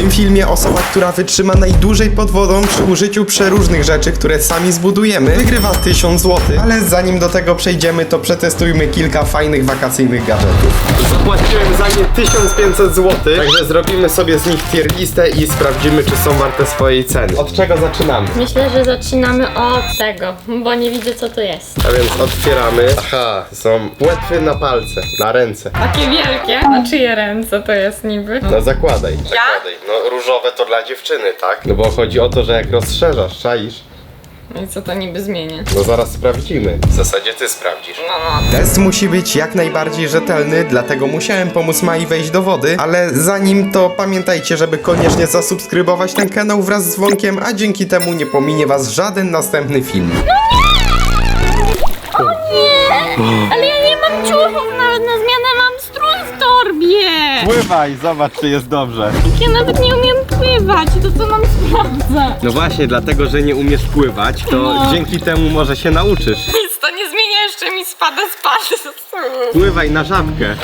tym filmie osoba, która wytrzyma najdłużej pod wodą przy użyciu przeróżnych rzeczy, które sami zbudujemy, wygrywa 1000 zł. Ale zanim do tego przejdziemy, to przetestujmy kilka fajnych wakacyjnych gadżetów. Zapłaciłem za nie 1500 zł, także zrobimy sobie z nich tier listę i sprawdzimy, czy są warte swojej ceny. Od czego zaczynamy? Myślę, że zaczynamy od tego, bo nie widzę co to jest. A więc otwieramy. Aha, są płetwy na palce, na ręce. Takie wielkie. Na czyje ręce to jest niby? No zakładaj. Zakładaj. No różowe to dla dziewczyny, tak? No bo chodzi o to, że jak rozszerzasz, czaisz, No i co to niby zmienia? no zaraz sprawdzimy. W zasadzie ty sprawdzisz. No, Test musi być jak najbardziej rzetelny, dlatego musiałem pomóc Mai wejść do wody, ale zanim to pamiętajcie, żeby koniecznie zasubskrybować ten kanał wraz z dzwonkiem, a dzięki temu nie pominie was żaden następny film. Ale ja nie mam ciuchów nawet na zmianę, torbie! Pływaj, zobacz czy jest dobrze. Ja nawet nie umiem pływać, to co mam sprawdzać? No właśnie, dlatego, że nie umiesz pływać, to No. dzięki temu może się nauczysz. Nic to nie zmienia, jeszcze mi spada spada. Pływaj na żabkę.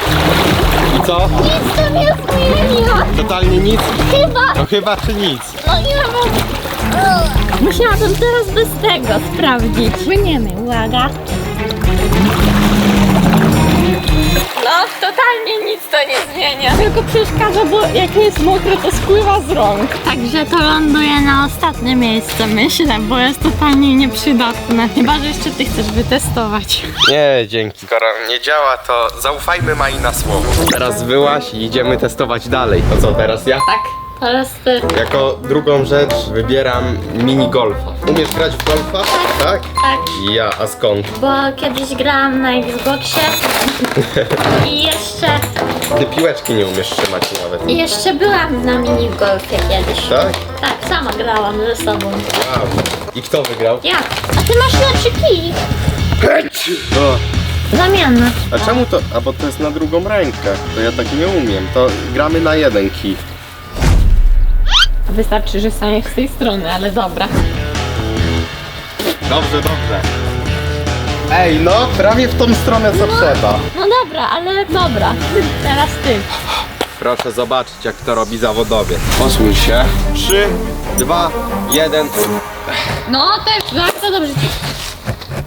I co? Nic to nie zmienia! Totalnie nic? Chyba! No chyba czy nic? No nie mam... Musiałabym teraz bez tego sprawdzić. Płyniemy, uwaga. Zmienia. Tylko przeszkadza, bo jak jest mokre, to spływa z rąk. Także to ląduje na ostatnie miejsce, myślę, bo jest totalnie nieprzydatne. Chyba, że jeszcze ty chcesz wytestować. Nie, dzięki. Skoro nie działa, to zaufajmy Mai na słowo. Teraz wyłaś i idziemy testować dalej. To co, teraz ja? Tak. Teraz ty. Jako drugą rzecz wybieram mini golfa. Umiesz grać w golfa? Tak? Tak. Ja, a skąd? Bo kiedyś grałam na Xboxie i jeszcze, Ty piłeczki nie umiesz trzymać nawet. i jeszcze byłam na minigolfie kiedyś. Tak? Tak, sama grałam ze sobą. Wow. I kto wygrał? Ja. A ty masz lepszy kij. O, Zamiana. a czemu to? A bo to jest na drugą rękę. To ja tak nie umiem. To gramy na jeden kij. Wystarczy, że staniesz z tej strony, ale dobra. Dobrze, dobrze. Ej, no, prawie w tą stronę co trzeba. No dobra, ale dobra. Teraz ty. Proszę zobaczyć, jak to robi zawodowiec. Posłuchaj się. 3, 2, 1. No też, bardzo dobrze ci.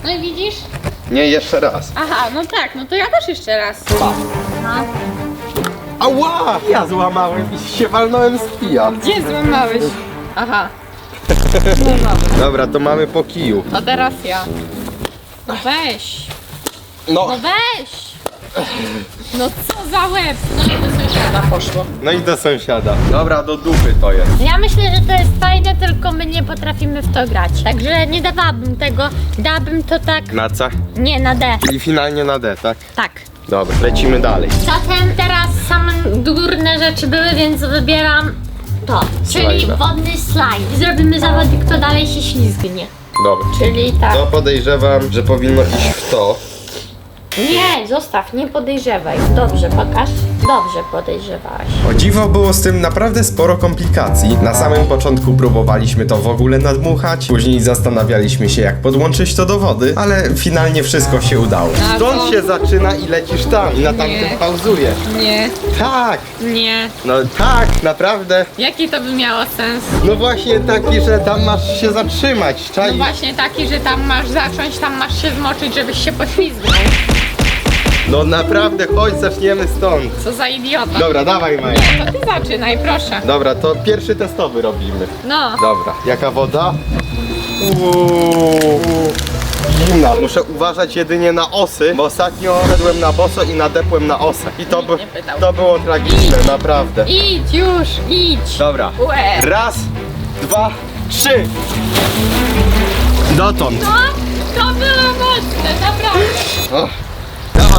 No i widzisz? Nie, jeszcze raz. Aha, no tak, no to ja też jeszcze raz. Pa. No. Ała! Ja złamałem i się walnąłem z kija. Gdzie złamałeś? Aha. No dobra. Dobra, to mamy po kiju. A teraz ja. No weź. No, No weź! No co za łeb! No i do sąsiada poszło. no i do sąsiada. Dobra, do dupy to jest. Ja myślę, że to jest fajne, tylko my nie potrafimy w to grać. Także nie dawałabym tego, dałabym to tak, Na co? nie na D. Czyli finalnie na D, tak? Tak. Dobra, lecimy dalej. Zatem teraz same górne rzeczy były, więc wybieram to. Czyli Slajda. wodny slajd. Zrobimy zawodnik, kto dalej się ślizgnie. Dobra. Czyli tak. To podejrzewam, że powinno iść w to. Nie, zostaw, nie podejrzewaj. Dobrze, pokaż. Dobrze podejrzewałeś. O dziwo było z tym naprawdę sporo komplikacji. Na samym początku próbowaliśmy to w ogóle nadmuchać, później zastanawialiśmy się jak podłączyć to do wody, ale finalnie wszystko się udało. A Stąd się zaczyna i lecisz tam i na tamtym pauzujesz. Nie, Tak, nie. no tak, naprawdę. Jaki to by miało sens? No właśnie taki, że tam masz się zatrzymać, No właśnie taki, że tam masz zacząć, tam masz się zmoczyć, żebyś się poślizgnął. No naprawdę, chodź, zaczniemy stąd. Co za idiota. Dobra, dawaj Maja. Nie, to ty zaczynaj, proszę. Dobra, to pierwszy testowy robimy. No. Dobra, jaka woda? Uuu, zimna. Muszę uważać jedynie na osy, bo ostatnio szedłem na boso i nadepłem na osę. I to, by, nie pytał. to było tragiczne, naprawdę. Idź już, idź. Dobra, Łe. raz, dwa, trzy. Dotąd. No, to było mocne, naprawdę.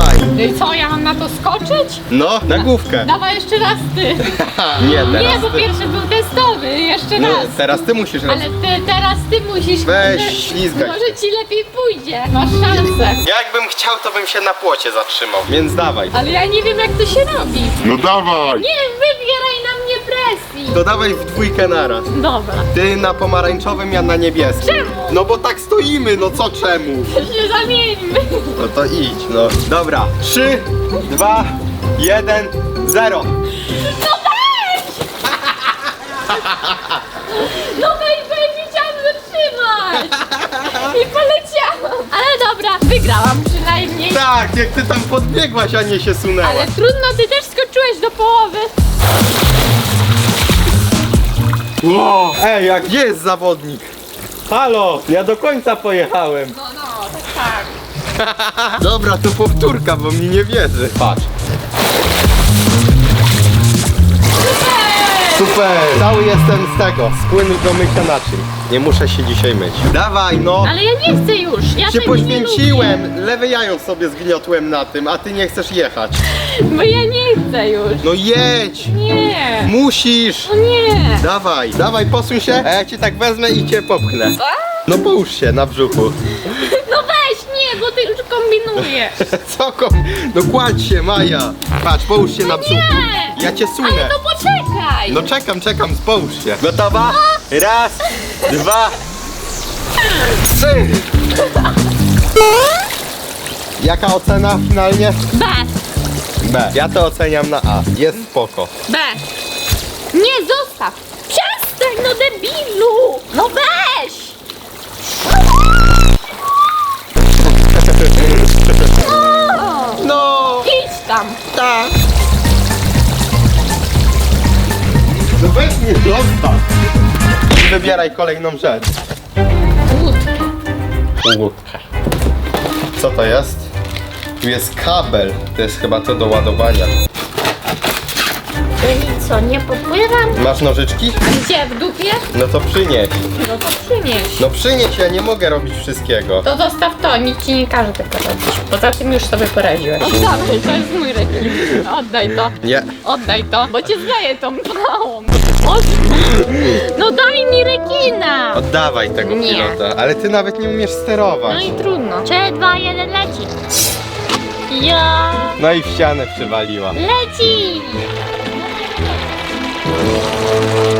Dawaj. No i co, ja mam na to skoczyć? No, na główkę. Dawaj jeszcze raz ty. Nie, teraz Nie, bo ty. pierwszy był testowy, jeszcze No, raz. teraz ty musisz raz. Ale ty, teraz ty musisz... Weź, może- ślizgaj Może ci lepiej pójdzie. Masz szansę. Jakbym chciał, to bym się na płocie zatrzymał. Więc dawaj. Ale ja nie wiem jak to się robi. No dawaj. Nie, wybieraj na mnie presji. To dawaj w dwójkę naraz. Dobra. Ty na pomarańczowym, ja na niebieskim. Czemu? No bo tak stoimy, no co czemu? się zamieńmy. No to idź, no. Dobra, 3, 2, 1, 0. No weź! No weź, nie chciałam zatrzymać! I poleciałam! Ale dobra, wygrałam przynajmniej. Tak, jak ty tam podbiegłaś, a nie się sunęłaś. Ale trudno, ty też skoczyłeś do połowy. Wow. Ej, gdzie jest zawodnik? Halo, ja do końca pojechałem. No, no, tak, tak. Dobra, to powtórka, bo mi nie wierzy. Patrz. Super! Cały jestem z tego, z płynu do mycia naczyń. Nie muszę się dzisiaj myć. Dawaj no! Ale ja nie chcę już. Ja Cię tego nie poświęciłem! Lewe jajo sobie zgniotłem na tym, a ty nie chcesz jechać. Bo ja nie chcę już. No jedź! Nie. Musisz! No nie. Dawaj, dawaj, posuń się, a ja cię tak wezmę i cię popchnę. No połóż się na brzuchu. No weź, nie, bo ty już kombinujesz. Co kom? No kładź się, Maja. Patrz, połóż się na brzuchu. Nie. Ja cię Ale sunę. no poczekaj. No czekam, czekam, połóż się. Gotowa? Raz, dwa, trzy. Jaka ocena finalnie? B. B. Ja to oceniam na A. Jest spoko. B. Nie, zostaw. Przestań, no debilu. No weź. O, No, idź tam. tak. No weź mnie zostaw. I wybieraj kolejną rzecz. Łódkę. Co to jest? Tu jest kabel. To jest chyba to do ładowania. Czyli co, nie popływam? Masz nożyczki? A gdzie, w dupie? No to przynieś. No to przynieś. No przynieś, ja nie mogę robić wszystkiego. To zostaw to, nikt ci nie każe tego robić. Poza tym już sobie poradziłeś. Oddawaj, to jest mój rekin. Oddaj to. Nie. Oddaj to, bo cię zleję tą małą. No daj mi rekina. Oddawaj tego Nie. pilota. Ale ty nawet nie umiesz No sterować. i trudno. 3, 2, 1, leci. Ja. No i w ścianę przywaliła. Leci!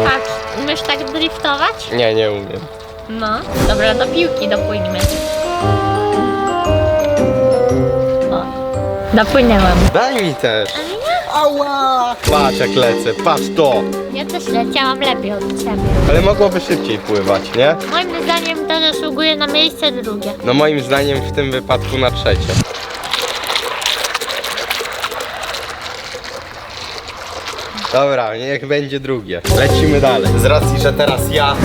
Patrz, umiesz tak driftować? Nie, nie umiem. No. Dobra, do piłki dopłyńmy. O, dopłynęłam. Daj mi też. Ale ja, Ała! Patrz jak lecę, patrz to. ja też leciałam lepiej od ciebie. Ale mogłoby szybciej pływać, nie? Moim zdaniem to zasługuje na miejsce drugie. No moim zdaniem w tym wypadku na trzecie. Dobra, niech będzie drugie. Lecimy dalej. Z racji, że teraz ja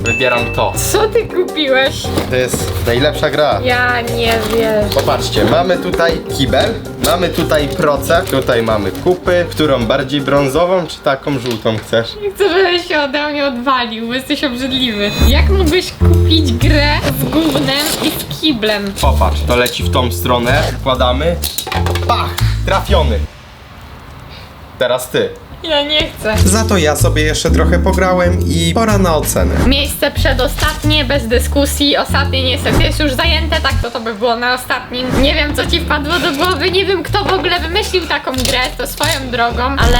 wybieram to. Co ty kupiłeś? To jest najlepsza gra. Ja nie wiesz. Popatrzcie, mamy tutaj kibel, mamy tutaj proce, tutaj mamy kupy, którą bardziej brązową czy taką żółtą chcesz? Chcę, żebyś się ode mnie odwalił, bo jesteś obrzydliwy. Jak mógłbyś kupić grę z gównem i z kiblem? Popatrz, to leci w tą stronę, wkładamy, pach, trafiony. Teraz ty. Ja nie chcę. Za to ja sobie jeszcze trochę pograłem i pora na ocenę. Miejsce przedostatnie, bez dyskusji. Ostatnie niestety jest już zajęte, tak to to by było na ostatnim. Nie wiem, co ci wpadło do głowy, nie wiem, kto w ogóle wymyślił taką grę, to swoją drogą, ale...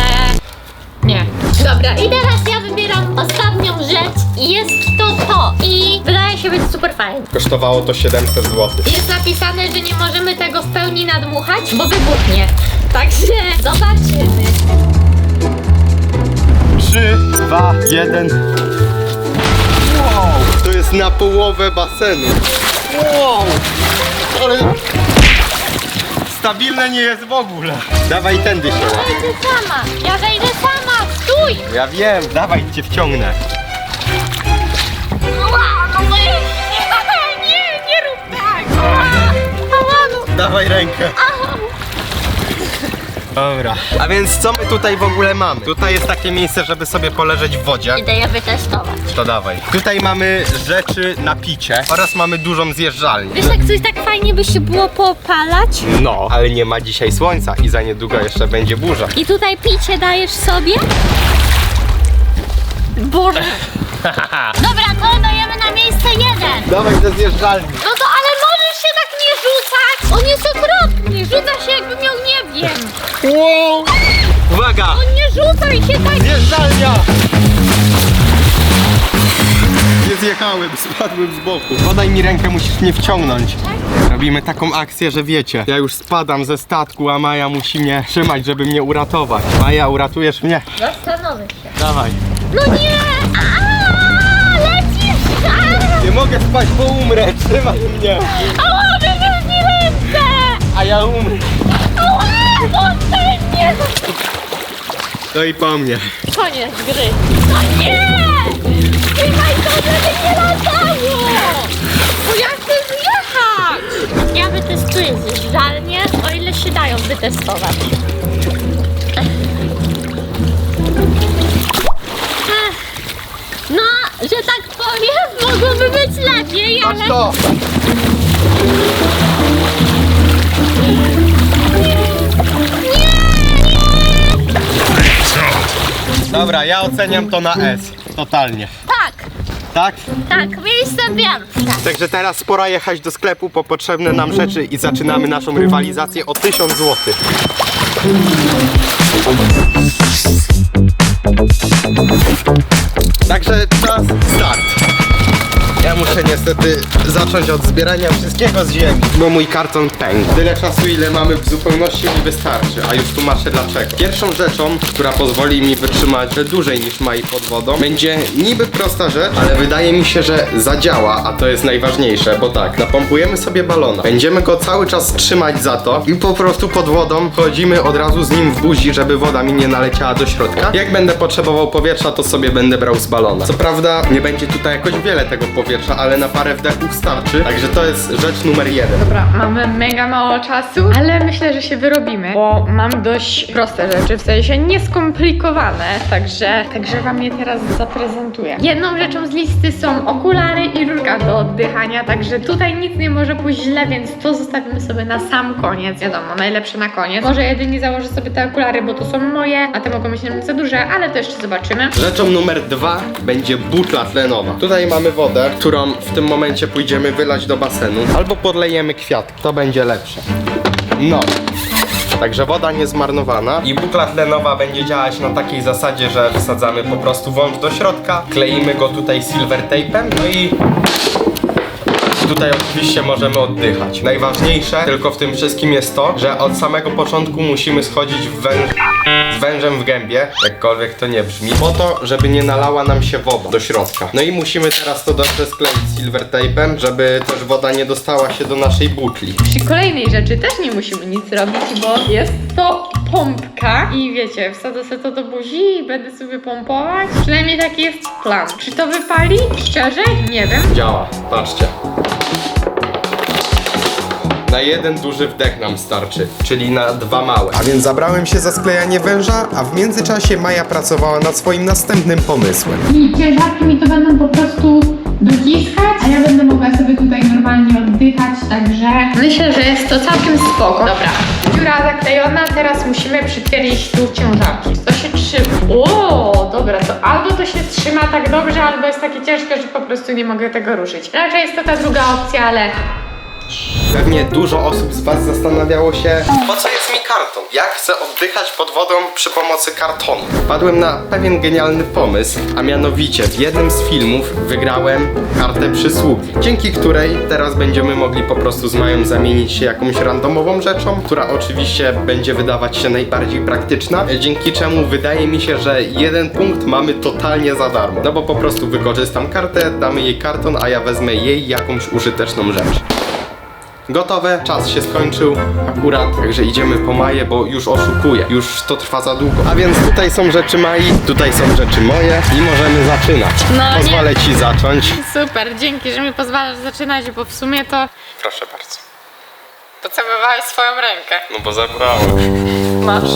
Nie. Dobra, i teraz ja wybieram ostatnią rzecz i jest to to. I wydaje się być super fajne. Kosztowało to 700 zł. Jest napisane, że nie możemy tego w pełni nadmuchać, bo wybuchnie. Także zobaczymy. 3, 2, 1. Wow, to jest na połowę basenu. Wow, ale stabilne nie jest w ogóle. Dawaj tędy się łap. Wejdę sama, ja wejdę sama, stój! Ja wiem, dawaj cię wciągnę. Ła, no ja- nie, nie, nie rób tak! Ała, no. Dawaj rękę. Dobra. A więc co my tutaj w ogóle mamy? Tutaj jest takie miejsce, żeby sobie poleżeć w wodzie. Idę je wytestować. To dawaj. Tutaj mamy rzeczy na picie oraz mamy dużą zjeżdżalnię. Wiesz, jak coś tak fajnie by się było popalać? No, ale nie ma dzisiaj słońca i za niedługo jeszcze będzie burza. I tutaj picie dajesz sobie? Boże. Dobra, to dajemy na miejsce jeden. Dawaj do zjeżdżalni. No to ale możesz się tak nie rzucać. On jest okropny. Rzuca się jakby miał nie Wiem. Wow. Uwaga! No nie rzucaj się tak! Zjeżdżalnia! Nie zjechałem, spadłem z boku. Podaj mi rękę, musisz mnie wciągnąć. Robimy taką akcję, że wiecie, ja już spadam ze statku, a Maja musi mnie trzymać, żeby mnie uratować. Maja, uratujesz mnie? Zastanowię się. Dawaj. No nie! Lecisz! Nie mogę spać, bo umrę. Trzymaj mnie. Ała, wyrzuć mi ręce! A ja umrę. No i po mnie. Koniec gry. No nie! Trzymaj to, żeby nie latało! Bo ja chcę zjechać! Ja wytestuję zjeżdżalnię, o ile się dają wytestować. No, że tak powiem, mogłoby być lepiej, ale... Patrz to. Dobra, ja oceniam to na S. Totalnie. Tak, Tak? tak, miejsce pierwsze. Także teraz pora jechać do sklepu po potrzebne nam rzeczy i zaczynamy naszą rywalizację o 1000 zł. Także czas start. Ja muszę niestety zacząć od zbierania wszystkiego z ziemi, bo mój karton pękł. Tyle czasu, ile mamy w zupełności mi wystarczy, a już tłumaczę dlaczego. Pierwszą rzeczą, która pozwoli mi wytrzymać dłużej niż Mai pod wodą, będzie niby prosta rzecz, ale wydaje mi się, że zadziała, a to jest najważniejsze, bo tak, napompujemy sobie balona, będziemy go cały czas trzymać za to i po prostu pod wodą chodzimy od razu z nim w buzi, żeby woda mi nie naleciała do środka. Jak będę potrzebował powietrza, to sobie będę brał z balona. Co prawda, nie będzie tutaj jakoś wiele tego powietrza, ale na parę wdechów starczy, także to jest rzecz numer jeden. Dobra, mamy mega mało czasu, ale myślę, że się wyrobimy, bo mam dość proste rzeczy, w sensie nieskomplikowane, także, także wam je teraz zaprezentuję. Jedną rzeczą z listy są okulary i rurka do oddychania, także tutaj nic nie może pójść źle, więc to zostawimy sobie na sam koniec. Wiadomo, najlepsze na koniec. Może jedynie założę sobie te okulary, bo to są moje, a te mogą być na mnie za duże, ale to jeszcze zobaczymy. Rzeczą numer dwa będzie butla tlenowa. Tutaj mamy wodę, którą w tym momencie pójdziemy wylać do basenu, albo podlejemy kwiatki. To będzie lepsze. No. Także woda niezmarnowana i butla tlenowa będzie działać na takiej zasadzie, że wsadzamy po prostu wąż do środka, kleimy go tutaj silver tape'em, no i Tutaj oczywiście możemy oddychać. Najważniejsze tylko w tym wszystkim jest to, że od samego początku musimy schodzić w węż... z wężem w gębie, jakkolwiek to nie brzmi, po to, żeby nie nalała nam się woda do środka. No i musimy teraz to dobrze skleić silver tape'em, żeby też woda nie dostała się do naszej butli. Przy kolejnej rzeczy też nie musimy nic robić, bo jest to pompka i wiecie, wsadzę sobie to do buzi i będę sobie pompować. Przynajmniej taki jest plan. Czy to wypali? Szczerze? Nie wiem. Działa, patrzcie. Na jeden duży wdech nam starczy, czyli na dwa małe. A więc zabrałem się za sklejanie węża, a w międzyczasie Maja pracowała nad swoim następnym pomysłem. I ciężarki mi to będą po prostu dociskać, a ja będę mogła sobie tutaj normalnie oddychać, także Myślę, że jest to całkiem spoko. Dobra. Dziura zaklejona, teraz musimy przytwierdzić tu ciężarki. To się trzyma. O, dobra, to albo to się trzyma tak dobrze, albo jest takie ciężkie, że po prostu nie mogę tego ruszyć. Raczej jest to ta druga opcja, ale Pewnie dużo osób z Was zastanawiało się, po co jest mi karton? Jak chcę oddychać pod wodą przy pomocy kartonu? Wpadłem na pewien genialny pomysł, a mianowicie w jednym z filmów wygrałem kartę przysługi, dzięki której teraz będziemy mogli po prostu z Mają zamienić się jakąś randomową rzeczą, która oczywiście będzie wydawać się najbardziej praktyczna, dzięki czemu wydaje mi się, że jeden punkt mamy totalnie za darmo. No bo po prostu wykorzystam kartę, damy jej karton, a ja wezmę jej jakąś użyteczną rzecz. Gotowe, czas się skończył akurat, także idziemy po Maję, bo już oszukuję, już to trwa za długo. A więc tutaj są rzeczy Mai, tutaj są rzeczy moje i możemy zaczynać. No nie. Pozwolę Ci zacząć. super, dzięki, że mi pozwalasz zaczynać, bo w sumie to Proszę bardzo. pocałowałeś swoją rękę. No bo zabrałem. Masz.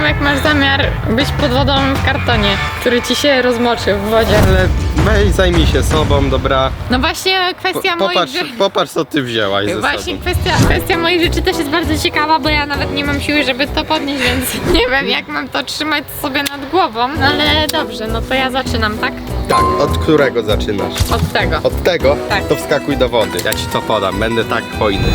Wiem, jak masz zamiar być pod wodą w kartonie, który ci się rozmoczy w wodzie. Ale weź zajmij się sobą, dobra. No właśnie, Po, kwestia moich popatrz, rzeczy. popatrz co Ty wzięłaś ze Właśnie sobą. kwestia, kwestia moich rzeczy też jest bardzo ciekawa, bo ja nawet nie mam siły, żeby to podnieść, więc nie wiem jak mam to trzymać sobie nad głową. No ale dobrze, no to ja zaczynam, tak? Tak, od którego zaczynasz? Od tego. Od tego? Tak. To wskakuj do wody. Ja Ci to podam, będę tak hojny.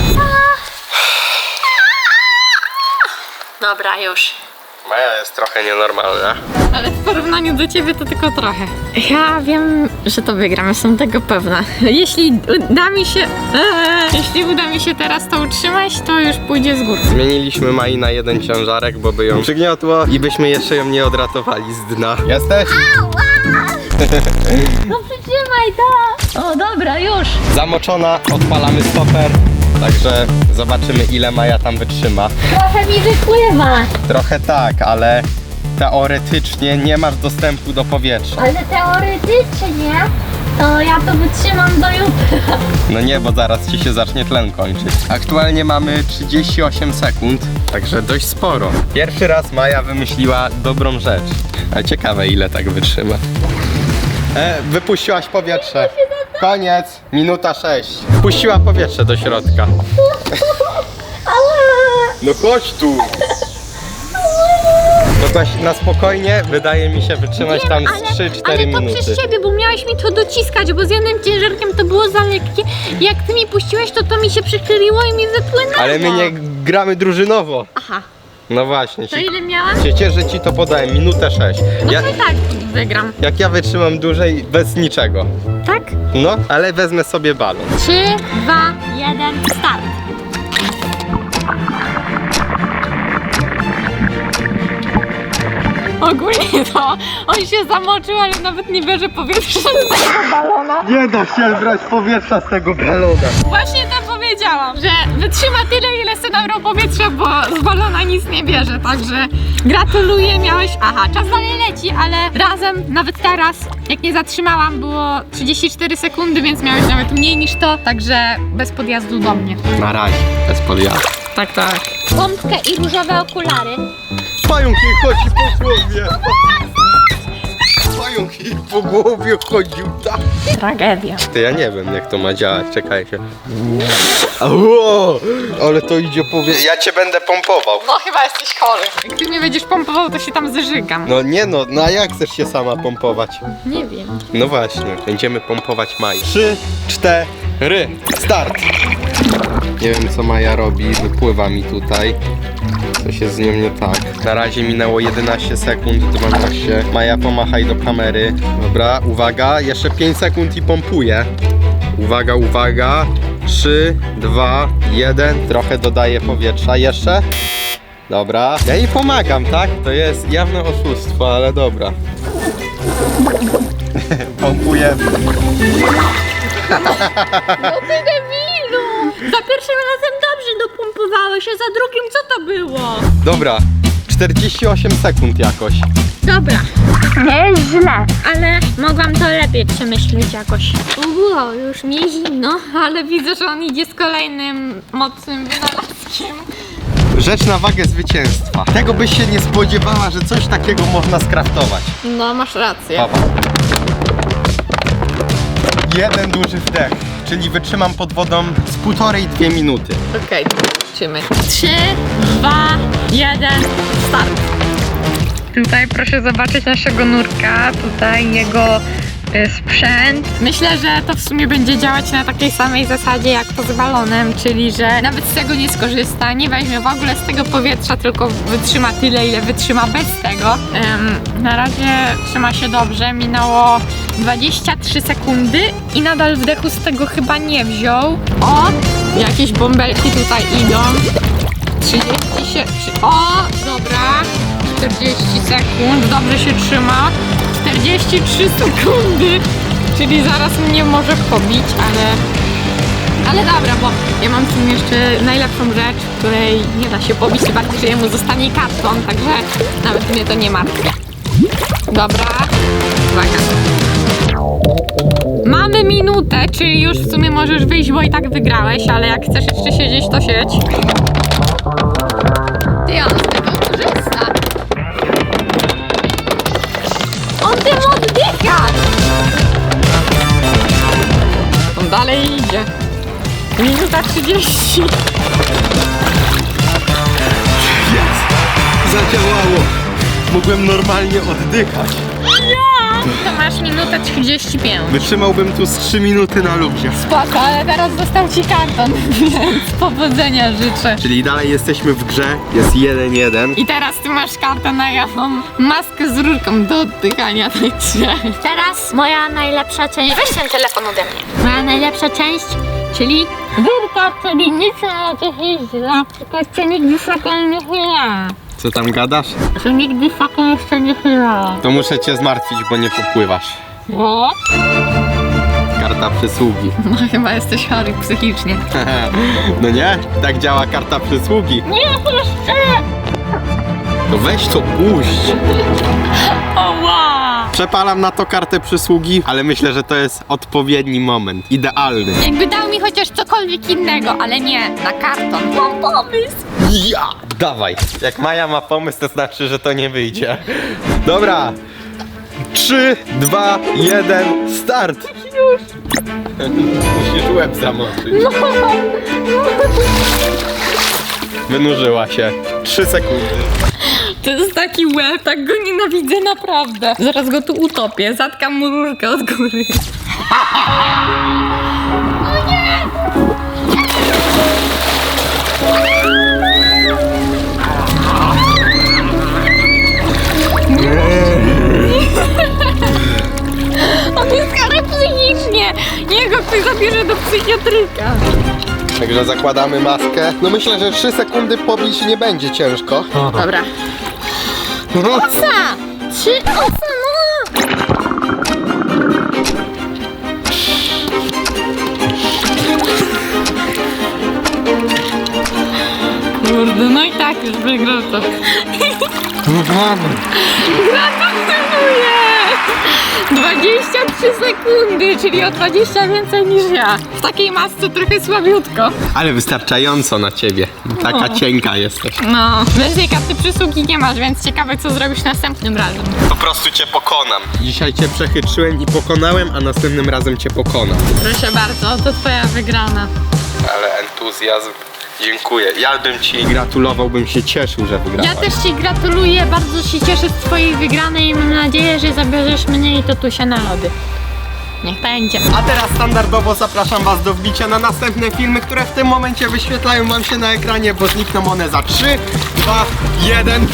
Dobra, już. Maja jest trochę nienormalna. Ale w porównaniu do ciebie to tylko trochę. Ja wiem, że to wygram, jestem tego pewna. Jeśli uda mi się. Eee, jeśli uda mi się teraz to utrzymać, to już pójdzie z góry. Zmieniliśmy Mai na jeden ciężarek, bo by ją przygniotło i byśmy jeszcze ją nie odratowali z dna. Jesteś? No przytrzymaj to! O, dobra, już. Zamoczona, odpalamy stoper. Także zobaczymy ile Maja tam wytrzyma. Trochę mi wypływa. Trochę tak, ale teoretycznie nie masz dostępu do powietrza. Ale teoretycznie to ja to wytrzymam do jutra. No nie, bo zaraz ci się zacznie tlen kończyć. Aktualnie mamy 38 sekund, także dość sporo. Pierwszy raz Maja wymyśliła dobrą rzecz. Ale ciekawe ile tak wytrzyma. E, wypuściłaś powietrze. Koniec, minuta 6. Puściła powietrze do środka. No chodź tu. No to na spokojnie wydaje mi się wytrzymać tam z 3-4 ale to minuty. przez ciebie, bo miałeś mi to dociskać, bo z jednym ciężarkiem to było za lekkie. Jak ty mi puściłeś, to to mi się przychyliło i mi wypłynęło. Ale my nie gramy drużynowo. Aha, No właśnie. to Ci, ile miałam? się cieszę, że ci to podałem. Minutę 6. No Ja, to i tak wygram. jak ja wytrzymam dłużej bez niczego. Tak? No, ale wezmę sobie balon. 3, 2, 1, start. Ogólnie to on się zamoczył, ale nawet nie bierze powietrza z tego balona. Nie da się brać powietrza z tego balona. Właśnie to powiedziałam, że wytrzyma tyle, ile sobie nabrał powietrza, bo z balona nic nie bierze, także gratuluję, miałeś... Aha, czas dalej leci, ale razem, nawet teraz, jak nie zatrzymałam, było 34 sekundy, więc miałeś nawet mniej niż to, także bez podjazdu do mnie. Na razie, bez podjazdu. Tak, tak. Pompkę i różowe okulary. Pająk jej chodzi po głowie. Pająk jej po głowie chodził, tak. Tragedia. Ty, ja nie wiem jak to ma działać, czekajcie. Ło, ale to idzie powie... Ja cię będę pompował. No chyba jesteś chory. Jak ty mnie będziesz pompował, to się tam zeżygam. No nie no, no a jak chcesz się sama pompować? Nie wiem. No właśnie, będziemy pompować Maję. Trzy, cztery, start! Nie wiem co Maja robi, wypływa mi tutaj. Coś jest z nią nie tak. Na razie minęło 11 sekund, 12. Maja pomachaj do kamery. Dobra, uwaga, jeszcze 5 sekund i pompuję. Uwaga, uwaga. 3, 2, 1. Trochę dodaję powietrza jeszcze. Dobra. Ja jej pomagam, tak? To jest jawne oszustwo, ale dobra. Pompujemy. No ty! Za pierwszym razem dobrze dopompowałeś, a za drugim co to było? Dobra, 48 sekund jakoś. Dobra. Nie jest źle, ale mogłam to lepiej przemyśleć jakoś. Uuu, już mi zimno. Ale widzę, że on idzie z kolejnym mocnym wynalazkiem. Rzecz na wagę zwycięstwa. Tego byś się nie spodziewała, że coś takiego można skraftować. No, masz rację. Papa. Jeden duży wdech, czyli wytrzymam pod wodą z półtorej, dwie minuty. Okej, zobaczymy. 3, 2, 1, start. Tutaj proszę zobaczyć naszego nurka, tutaj jego y, sprzęt. Myślę, że to w sumie będzie działać na takiej samej zasadzie jak to z balonem, czyli że nawet z tego nie skorzysta, nie weźmie w ogóle z tego powietrza, tylko wytrzyma tyle, ile wytrzyma bez tego. Na razie trzyma się dobrze, minęło 23 sekundy i nadal wdechu z tego chyba nie wziął. O, jakieś bąbelki tutaj idą. 30 się... O, dobra. 40 sekund, dobrze się trzyma. 43 sekundy, czyli zaraz mnie może pobić, ale... Ale dobra, bo ja mam w tym jeszcze najlepszą rzecz, której nie da się pobić, bardziej, że jemu zostanie karton, także nawet mnie to nie martwi. Dobra, uwaga. Mamy minutę, czyli już w sumie możesz wyjść, bo i tak wygrałeś, ale jak chcesz jeszcze siedzieć, to siedź. Ty, on oddycha! On dalej idzie. Minuta 30. Zadziałało! Mogłem normalnie oddychać. To masz minutę 35. Wytrzymałbym tu z 3 minuty na luzie. Spoko, ale teraz dostał ci karton, więc powodzenia życzę. Czyli dalej jesteśmy w grze, jest 1-1. I teraz ty masz kartę na ja mam maskę z rurką do oddychania, także... Teraz moja najlepsza część. Weź ten telefon ode mnie. Moja najlepsza część, czyli górka, czyli nic nie coś źle. Tylko jeszcze nigdy sokiem nie chyla. Co tam gadasz? Że nigdy sokiem jeszcze nie chyla. To muszę cię zmartwić, bo nie popływasz. O, Karta przysługi. No chyba jesteś chory psychicznie. No nie? Tak działa karta przysługi. nie, proszę! No weź to puść. Oła! Przepalam na to kartę przysługi, ale myślę, że to jest odpowiedni moment. Idealny. Jakby dał mi chociaż cokolwiek innego, ale nie, na karton. Mam pomysł! Ja! Dawaj. Jak Maja ma pomysł, to znaczy, że to nie wyjdzie. Dobra. 3, 2, 1, start! Już. Musisz łeb zamoczyć. Wynurzyła się. 3 sekundy. To jest taki łeb, tak go nienawidzę naprawdę. Zaraz go tu utopię, zatkam mu rurkę od góry. On jest chory psychicznie. Niego ktoś zabierze do psychiatryka. Także zakładamy maskę. No myślę, że 3 sekundy pobić nie będzie ciężko. Dobra. Osa! Trzy osa, no! Kurde, no i tak już wygrał to. Gratuluję! 23 sekundy, czyli o 20 więcej niż ja. W takiej masce trochę słabiutko. Ale wystarczająco na ciebie. Taka cienka jesteś. No, więcej karty przysługi nie masz, więc ciekawe co zrobisz następnym razem. Po prostu cię pokonam. Dzisiaj cię przechytrzyłem i pokonałem, a następnym razem cię pokonam. Proszę bardzo, to twoja wygrana. Ale entuzjazm. Dziękuję. Ja bym ci gratulował, bym się cieszył, że wygrałeś. Ja też ci gratuluję, bardzo się cieszę z twojej wygranej i mam nadzieję, że zabierzesz mnie i Totusia na lody. Niech będzie. A teraz standardowo zapraszam was do wbicia na następne filmy, które w tym momencie wyświetlają wam się na ekranie, bo znikną one za 3, 2, 1.